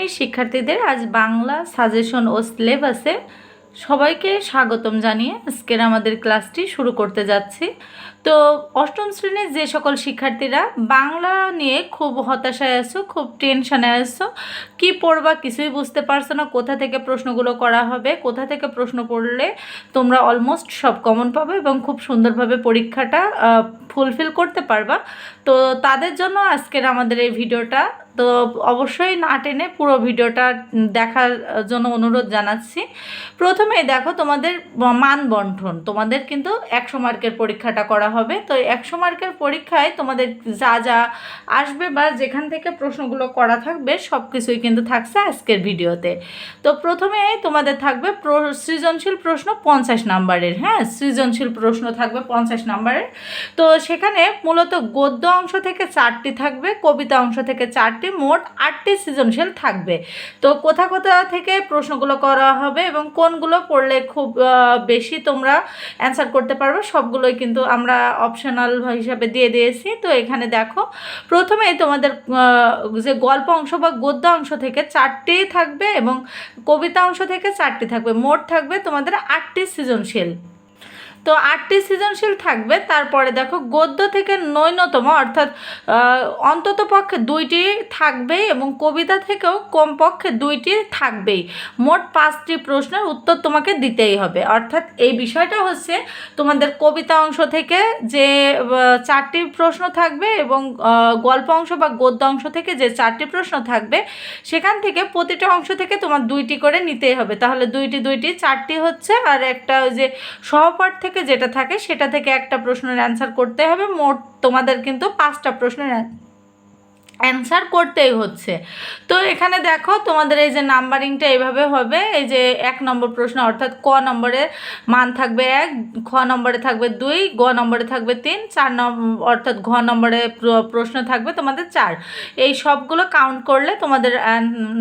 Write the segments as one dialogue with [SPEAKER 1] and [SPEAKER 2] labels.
[SPEAKER 1] শ্রেণির শিক্ষার্থীদের আজ বাংলা সাজেশন ও সিলেবাসে সবাইকে স্বাগতম জানিয়ে আজকের আমাদের ক্লাসটি শুরু করতে যাচ্ছি। তো অষ্টম শ্রেণির যে সকল শিক্ষার্থীরা বাংলা নিয়ে খুব হতাশায় আছো, খুব টেনশনে আছো, কি পড়বা কিছুই বুঝতে পারছ না, কোথা থেকে প্রশ্নগুলো করা হবে, কোথা থেকে প্রশ্ন পড়লে তোমরা অলমোস্ট সব কমন পাবে এবং খুব সুন্দরভাবে পরীক্ষাটা ফুলফিল করতে পারবা। তো তাদের জন্য আজকের আমাদের এই ভিডিওটা তো অবশ্যই না টেনে পুরো ভিডিওটা দেখার জন্য অনুরোধ জানাচ্ছি। প্রথমে দেখো তোমাদের মান বন্টন তোমাদের কিন্তু একশো মার্কের পরীক্ষাটা করা হবে। তো একশো মার্কের পরীক্ষায় তোমাদের যা যা আসবে বা যেখান থেকে প্রশ্নগুলো করা থাকবে সব কিছুই কিন্তু থাকছে আজকের ভিডিওতে। তো প্রথমে তোমাদের থাকবে সৃজনশীল প্রশ্ন পঞ্চাশ নাম্বারের হ্যাঁ? সৃজনশীল প্রশ্ন থাকবে পঞ্চাশ নাম্বারের। তো সেখানে মূলত গদ্য অংশ থেকে চারটি থাকবে, কবিতা অংশ থেকে চারটি মোট আটটি সৃজনশীল থাকবে। তো কোথা কোথা থেকে প্রশ্নগুলো করা হবে এবং কোনগুলো পড়লে খুব বেশি তোমরা অ্যান্সার করতে পারবে, সবগুলোই কিন্তু আমরা অপশনাল হিসাবে দিয়ে দিয়েছি। তো এখানে দেখো, প্রথমেই তোমাদের যে গল্প অংশ বা গদ্য অংশ থেকে চারটি থাকবে এবং কবিতা অংশ থেকে চারটি থাকবে। মোট থাকবে তোমাদের আটটি সৃজনশীল। তো আটটি সৃজনশীল থাকবে। তারপরে দেখো গদ্য থেকে নূন্যতম অর্থাৎ অন্তত পক্ষে দুইটি থাকবেই এবং কবিতা থেকেও কমপক্ষে দুইটি থাকবেই। মোট পাঁচটি প্রশ্নের উত্তর তোমাকে দিতেই হবে। অর্থাৎ এই বিষয়টা হচ্ছে তোমাদের কবিতা অংশ থেকে যে চারটি প্রশ্ন থাকবে এবং গল্প অংশ বা গদ্য অংশ থেকে যে চারটি প্রশ্ন থাকবে, সেখান থেকে প্রতিটা অংশ থেকে তোমার দুইটি করে নিতেই হবে। তাহলে দুইটি দুইটি, চারটি হচ্ছে আর একটা ওই যে সহপাঠ থেকে যেটা থাকে সেটা থেকে একটা প্রশ্নের অ্যান্সার করতে হবে। মোট তোমাদের কিন্তু পাঁচটা প্রশ্নের অ্যান্সার করতেই হচ্ছে। তো এখানে দেখো তোমাদের এই যে নাম্বারিংটা এইভাবে হবে, এই যে এক নম্বর প্রশ্ন, অর্থাৎ ক নম্বরে মান থাকবে এক খ নম্বরে থাকবে দুই, গ নম্বরে থাকবে তিন, চার নম্বর অর্থাৎ ঘ নম্বরে প্রশ্ন থাকবে তোমাদের চার। এই সবগুলো কাউন্ট করলে তোমাদের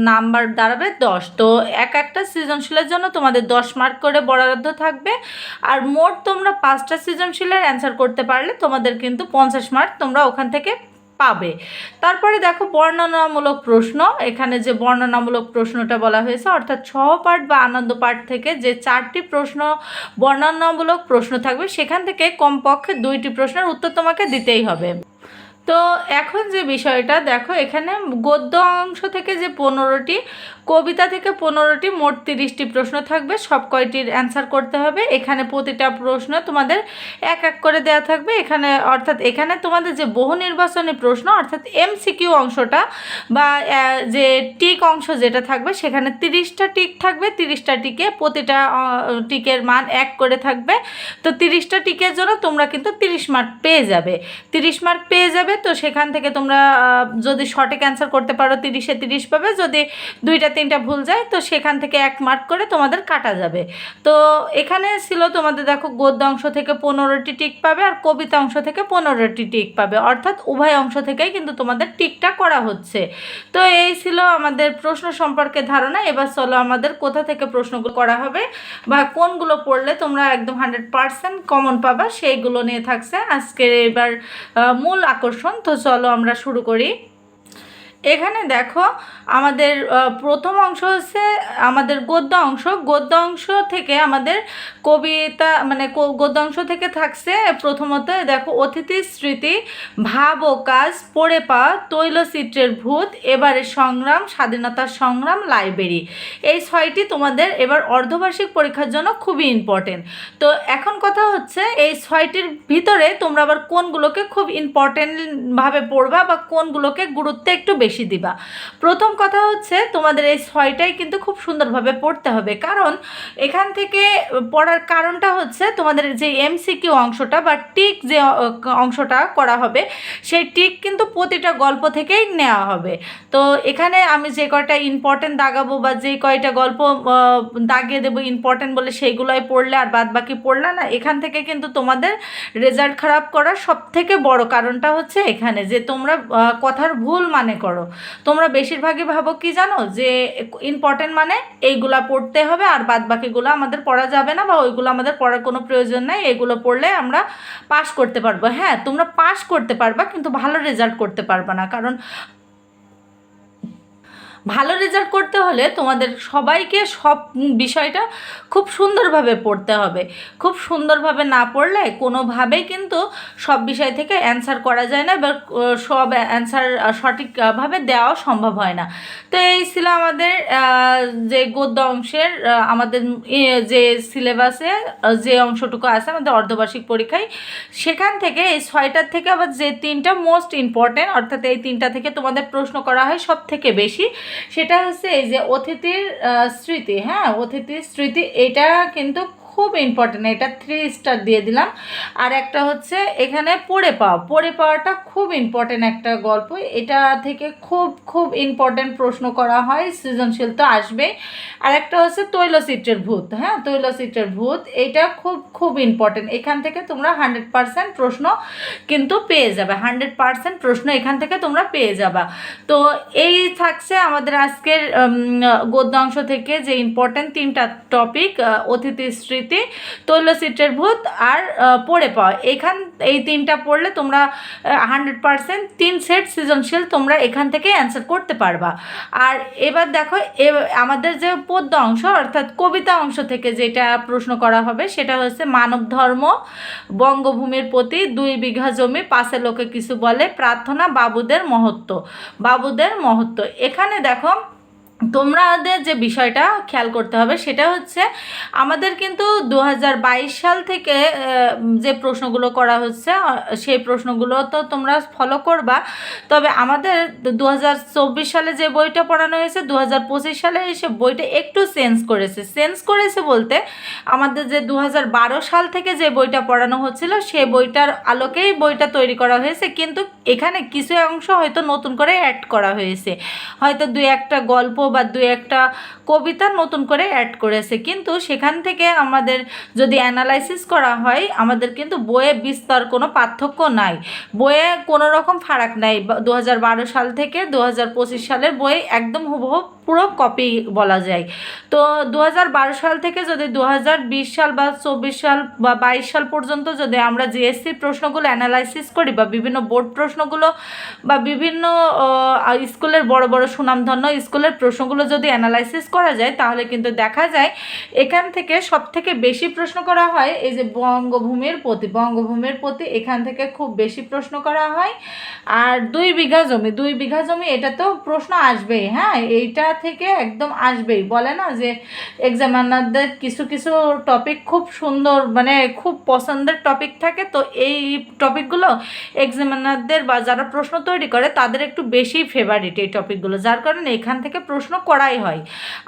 [SPEAKER 1] নাম্বার দাঁড়াবে দশ। তো এক একটা সৃজনশীলের জন্য তোমাদের দশ মার্ক করে বরাদ্দ থাকবে। আর মোট তোমরা পাঁচটা সৃজনশীলের অ্যান্সার করতে পারলে তোমাদের কিন্তু পঞ্চাশ মার্ক তোমরা ওখান থেকে পাবে। তারপরে দেখো বর্ণনামূলক প্রশ্ন। এখানে যে বর্ণনামূলক প্রশ্নটা বলা হয়েছে, অর্থাৎ সহপাঠ বা আনন্দ পাঠ থেকে যে চারটি প্রশ্ন, বর্ণনামূলক প্রশ্ন থাকবে, সেখান থেকে কমপক্ষে দুইটি প্রশ্নের উত্তর তোমাকে দিতেই হবে। তো এখন যে বিষয়টা, দেখো এখানে গদ্য অংশ থেকে যে পনেরোটি কবিতা থেকে পনেরোটি, মোট তিরিশটি প্রশ্ন থাকবে। সব কয়টির অ্যান্সার করতে হবে। এখানে প্রতিটা প্রশ্ন তোমাদের এক এক করে দেওয়া থাকবে। এখানে, অর্থাৎ এখানে তোমাদের যে বহু নির্বাচনী প্রশ্ন, অর্থাৎ এমসিকিউ অংশটা বা যে টিক অংশ যেটা থাকবে, সেখানে তিরিশটা টিক থাকবে। তিরিশটা টিকে প্রতিটা টিকের মান এক করে থাকবে। তো তিরিশটা টিকের জন্য তোমরা কিন্তু তিরিশ মার্ক পেয়ে যাবে। তিরিশ মার্ক পেয়ে যাবে, তো সেখান থেকে তোমরা যদি সঠিক অ্যান্সার করতে পারো, তিরিশে তিরিশ পাবে। যদি দুইটা তিনটা ভুল যায়, তো সেখান থেকে এক মার্ক করে তোমাদের কাটা যাবে। তো এখানে ছিল তোমাদের দেখো গদ্য অংশ থেকে পনেরোটি টিক পাবে আর কবিতা অংশ থেকে পনেরোটি টিক পাবে। অর্থাৎ উভয় অংশ থেকেই কিন্তু তোমাদের টিকটা করা হচ্ছে। তো এই ছিল আমাদের প্রশ্ন সম্পর্কে ধারণা। এবার চলো আমাদের কোথা থেকে প্রশ্নগুলো করা হবে বা কোনগুলো পড়লে তোমরা একদম হান্ড্রেড পারসেন্ট কমন পাবা, সেইগুলো নিয়ে থাকছে আজকের এবার মূল আকর্ষণ। তো চলো আমরা শুরু করি। এখানে দেখো আমাদের প্রথম অংশ হচ্ছে আমাদের গদ্য অংশ। গদ্য অংশ থেকে আমাদের কবিতা মানে গদ্য অংশ থেকে থাকছে প্রথমত দেখো অতিথি স্মৃতি, ভাব ও কাজ, পড়ে পাওয়া, তৈলচিত্রের ভূত এবারে সংগ্রাম স্বাধীনতার সংগ্রাম, লাইব্রেরি। এই ছয়টি তোমাদের এবার অর্ধবার্ষিক পরীক্ষার জন্য খুবই ইম্পর্টেন্ট তো এখন কথা হচ্ছে এই ছয়টির ভিতরে তোমরা আবার কোনগুলোকে খুব ইম্পর্টেন্টভাবে পড়বা বা কোনগুলোকে গুরুত্ব একটু বেশি দিবা। প্রথম কথা হচ্ছে তোমাদের এই ছয়টাই কিন্তু খুব সুন্দরভাবে পড়তে হবে। কারণ এখান থেকে পড়ার কারণটা হচ্ছে তোমাদের যে এমসিকিউ অংশটা বা টিক যে অংশটা করা হবে, সেই টিক কিন্তু প্রতিটা গল্প থেকেই নেওয়া হবে। তো এখানে আমি যে কয়টা ইম্পর্টেন্ট দাগাবো বা যে কয়টা গল্প দাগিয়ে দেবো ইম্পর্টেন্ট বলে সেইগুলোই পড়লে আর বাদ বাকি পড়লে না, এখান থেকে কিন্তু তোমাদের রেজাল্ট খারাপ করার সব থেকে বড় কারণটা হচ্ছে এখানে যে তোমরা কথার ভুল মানে করো। তোমরা বেশিরভাগই ভাবো কি জানো? যে ইম্পর্টেন্ট মানে এইগুলা পড়তে হবে আর বাদ বাকিগুলো আমাদের পড়া যাবে না বা ওইগুলো আমাদের পড়ার কোনো প্রয়োজন নাই। এগুলো পড়লে আমরা পাশ করতে পারব। হ্যাঁ তোমরা পাশ করতে পারবা কিন্তু ভালো রেজাল্ট করতে পারবা না। কারণ ভালো রেজাল্ট করতে হলে তোমাদের সবাইকে সব বিষয়টা খুব সুন্দরভাবে পড়তে হবে। খুব সুন্দরভাবে না পড়লে কোনোভাবেই কিন্তু সব বিষয় থেকে অ্যান্সার করা যায় না এবার সব অ্যান্সার সঠিকভাবে দেওয়াও সম্ভব হয় না। তো এই ছিল আমাদের যে গদ্য অংশের আমাদের যে সিলেবাসে যে অংশটুকু আছে আমাদের অর্ধবার্ষিক পরীক্ষায়, সেখান থেকে এই ছয়টার থেকে আবার যে তিনটা মোস্ট ইম্পর্টেন্ট অর্থাৎ এই তিনটা থেকে তোমাদের প্রশ্ন করা হয় সব থেকে বেশি। সেটা হচ্ছে এই যে অতিথির স্মৃতি হ্যাঁ? অতিথির স্মৃতি এটা কিন্তু খুব ইম্পর্টেন্ট এটা থ্রি স্টার দিয়ে দিলাম। আর একটা হচ্ছে এখানে পড়ে পাওয়া পড়ে পাওয়াটা খুব ইম্পর্টেন্ট একটা গল্প। এটা থেকে খুব খুব ইম্পর্টেন্ট প্রশ্ন করা হয়। সৃজনশীল তো আসবেই। আর একটা হচ্ছে তৈলচিত্রের ভূত। হ্যাঁ তৈলচিত্রের ভূত, এটা খুব খুব ইম্পর্টেন্ট এখান থেকে তোমরা হান্ড্রেড পার্সেন্ট প্রশ্ন কিন্তু পেয়ে যাবে। হান্ড্রেড পার্সেন্ট প্রশ্ন এখান থেকে তোমরা পেয়ে যাবা। তো এই থাকছে আমাদের আজকের গদ্যাংশ থেকে যে ইম্পর্টেন্ট তিনটা টপিক অতিথি স্মৃতি তৈলচিত্রের ভূত আর পড়ে পাওয়া। এখান, এই তিনটা পড়লে তোমরা হান্ড্রেড পার্সেন্ট তিন সেট সৃজনশীল তোমরা এখান থেকে অ্যান্সার করতে পারবা। আর এবার দেখো, এ- আমাদের যে পদ্য অংশ, অর্থাৎ কবিতা অংশ থেকে যেটা প্রশ্ন করা হবে, সেটা হচ্ছে মানব ধর্ম, বঙ্গভূমির প্রতি দুই বিঘা জমি, পাশে লোকে কিছু বলে, প্রার্থনা বাবুদের মহত্ব বাবুদের মহত্ব। এখানে দেখো তোমাদের যে বিষয়টা খেয়াল করতে হবে সেটা হচ্ছে আমাদের কিন্তু দু হাজার বাইশ সাল থেকে যে প্রশ্নগুলো করা হচ্ছে সেই প্রশ্নগুলো তো তোমরা ফলো করবা। তবে আমাদের দু হাজার চব্বিশ সালে যে বইটা পড়ানো হয়েছে দু হাজার পঁচিশ সালে এসে বইটা একটু চেঞ্জ করেছে। চেঞ্জ করেছে বলতে আমাদের যে দু হাজার বারো সাল থেকে যে বইটা পড়ানো হচ্ছিল, সেই বইটার আলোকেই বইটা তৈরি করা হয়েছে। কিন্তু এখানে কিছু অংশ হয়তো নতুন করে অ্যাড করা হয়েছে। হয়তো দুই একটা গল্প বা দু একটা কবিতা নতুন করে অ্যাড করেছে। কিন্তু সেখান থেকে আমাদের যদি অ্যানালাইসিস করা হয়, আমাদের কিন্তু বইয়ে বিস্তর কোনো পার্থক্য নাই। বইয়ে কোনো রকম ফারাক নাই। দু হাজার বারো সাল থেকে দু হাজার পঁচিশ সালের বই একদম হুবহু পুরো কপি বলা যায়। তো দু হাজার বারো সাল থেকে যদি দু হাজার বিশ সাল বা চব্বিশ সাল বা বাইশ সাল পর্যন্ত যদি আমরা জিএসসির প্রশ্নগুলো অ্যানালাইসিস করি বা বিভিন্ন বোর্ড প্রশ্নগুলো বা বিভিন্ন স্কুলের বড় বড় সুনামধন্য স্কুলের প্রশ্নগুলো যদি অ্যানালাইসিস করা যায়, তাহলে কিন্তু দেখা যায় এখান থেকে সব থেকে বেশি প্রশ্ন করা হয় এই যে বঙ্গভূমির প্রতি। বঙ্গভূমির প্রতি এখান থেকে খুব বেশি প্রশ্ন করা হয়। আর দুই বিঘা জমি, দুই বিঘা জমি, এটা তো প্রশ্ন আসবেই হ্যাঁ? এইটা থেকে একদম আসবেই। বলে না যে এক্সামিনারদের কিছু কিছু টপিক খুব সুন্দর মানে খুব পছন্দের টপিক থাকে, তো এই টপিকগুলো এক্সামিনারদের বা যারা প্রশ্ন তৈরি করে, তাদের একটু বেশি ফেভারিট এই টপিকগুলো যার কারণে এখান থেকে প্রশ্ন করাই হয়।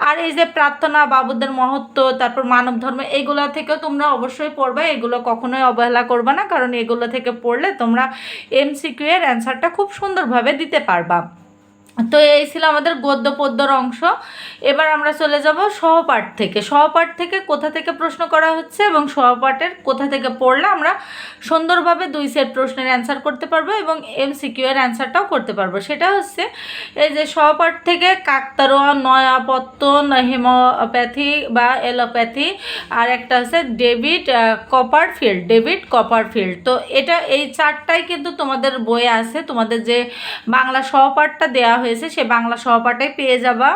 [SPEAKER 1] আর এই যে প্রার্থনা, বাবুদের মহত্ব, তারপর মানব ধর্ম এইগুলো থেকেও তোমরা অবশ্যই পড়বে। এগুলো কখনোই অবহেলা করবে না, কারণ এগুলো থেকে পড়লে তোমরা এমসিকিউ এর অ্যান্সারটা খুব সুন্দরভাবে দিতে পারবা। তো এই ছিল আমাদের গদ্য পদ্যর অংশ। এবার আমরা চলে যাব সহপাঠ থেকে। সহপাঠ থেকে কোথা থেকে প্রশ্ন করা হচ্ছে এবং সহপাঠের কোথা থেকে পড়লে আমরা সুন্দরভাবে দুই সেট প্রশ্নের অ্যান্সার করতে পারব এবং এমসিকিউ এর অ্যান্সারটাও করতে পারব। সেটা হচ্ছে এই যে সহপাঠ থেকে কাকতারোয়া নয়াপত্তন হেমোপ্যাথি বা এলোপ্যাথি আর একটা হচ্ছে David Copperfield David Copperfield তো এটা এই চারটাই কিন্তু তোমাদের বইয়ে আছে। তোমাদের যে বাংলা সহপাঠটা দেওয়া হয়েছে সে বাংলা সহপাঠে পেয়ে যাবা।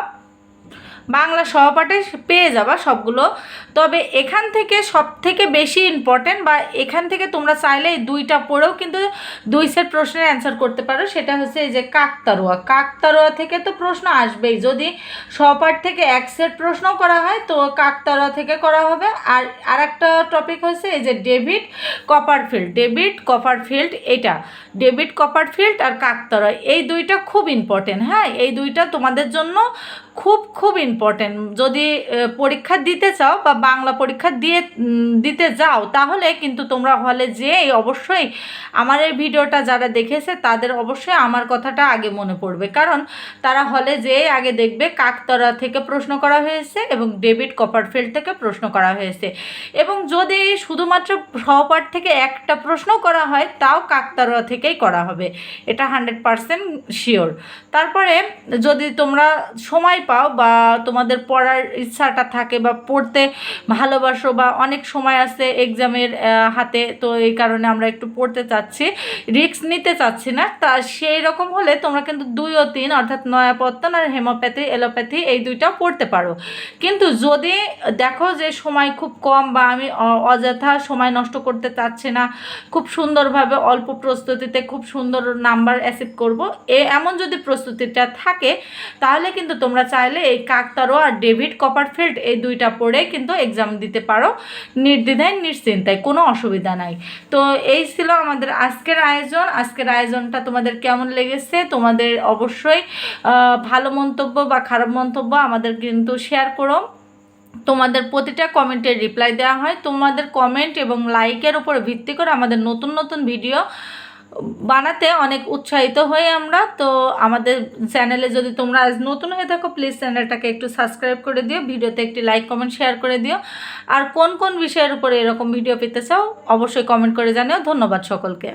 [SPEAKER 1] বাংলা সহপাঠে পেয়ে যাবা সবগুলো তবে এখান থেকে সব থেকে বেশি ইম্পর্টেন্ট বা এখান থেকে তোমরা চাইলে এই দুইটা পড়েও কিন্তু দুই সেট প্রশ্নের অ্যান্সার করতে পারো। সেটা হচ্ছে এই যে কাকতারুয়া। কাকতারুয়া থেকে তো প্রশ্ন আসবেই। যদি সহপাঠ থেকে এক সেট প্রশ্ন করা হয়, তো কাকতারুয়া থেকে করা হবে। আর আর একটা টপিক হচ্ছে এই যে ডেভিড কপারফিল্ড। ডেভিড কপারফিল্ড এটা ডেভিড কপারফিল্ড আর কাকতারুয়া। এই দুইটা খুব ইম্পর্টেন্ট হ্যাঁ এই দুইটা তোমাদের জন্য খুব খুব ইম্পর্টেন্ট যদি পরীক্ষা দিতে চাও বা বাংলা পরীক্ষা দিয়ে দিতে যাও, তাহলে কিন্তু তোমরা হলে যে অবশ্যই আমার এই ভিডিওটা যারা দেখেছে, তাদের অবশ্যই আমার কথাটা আগে মনে পড়বে। কারণ তারা হলে যে আগে দেখবে, কাকতরা থেকে প্রশ্ন করা হয়েছে এবং ডেভিড কপারফিল্ড থেকে প্রশ্ন করা হয়েছে। এবং যদি শুধুমাত্র সহপাঠ থেকে একটা প্রশ্ন করা হয়, তাও কাকতারুয়া থেকেই করা হবে। এটা হান্ড্রেড পারসেন্ট শিওর। তারপরে যদি তোমরা সময় পাও বা তোমাদের পড়ার ইচ্ছাটা থাকে বা পড়তে ভালোবাসো বা অনেক সময় আছে এক্সামের হাতে, তো এই কারণে আমরা একটু পড়তে চাচ্ছি। রিস্ক নিতে চাচ্ছি না, তা সেই রকম হলে তোমরা কিন্তু দুই ও তিন, অর্থাৎ নয়াপত্তন আর হেমোপ্যাথি, এলোপ্যাথি, এই দুইটা পড়তে পারো। কিন্তু যদি দেখো যে সময় খুব কম বা আমি অযথা সময় নষ্ট করতে চাচ্ছি না, খুব সুন্দরভাবে অল্প প্রস্তুতিতে খুব সুন্দর নাম্বার অ্যাচিভ করব, এ এমন যদি প্রস্তুতিটা থাকে, তাহলে কিন্তু তোমরা চাইলে এই কাকতারো আর ডেভিড কপারফিল্ড এই দুইটা পড়ে কিন্তু এক্সাম দিতে পারো। নির্দ্বিধায়, নিশ্চিন্তায়, কোনো অসুবিধা নাই। তো এই ছিল আমাদের আজকের আয়োজন। আজকের আয়োজনটা তোমাদের কেমন লেগেছে? তোমাদের অবশ্যই ভালো মন্তব্য বা খারাপ মন্তব্য আমাদের কিন্তু শেয়ার করো। তোমাদের প্রতিটা কমেন্টের রিপ্লাই দেওয়া হয়। তোমাদের কমেন্ট এবং লাইকের উপর ভিত্তি করে আমাদের নতুন নতুন ভিডিও বানাতে অনেক উৎসাহিত হই আমরা। তো আমাদের চ্যানেলে যদি তোমরা আজ নতুন হয়ে থাকো প্লিজ চ্যানেলটাকে একটু সাবস্ক্রাইব করে দিও, ভিডিওতে একটি লাইক কমেন্ট শেয়ার করে দিও। আর কোন কোন বিষয়ের উপরে এরকম ভিডিও পেতে চাও, অবশ্যই কমেন্ট করে জানিও। ধন্যবাদ সকলকে।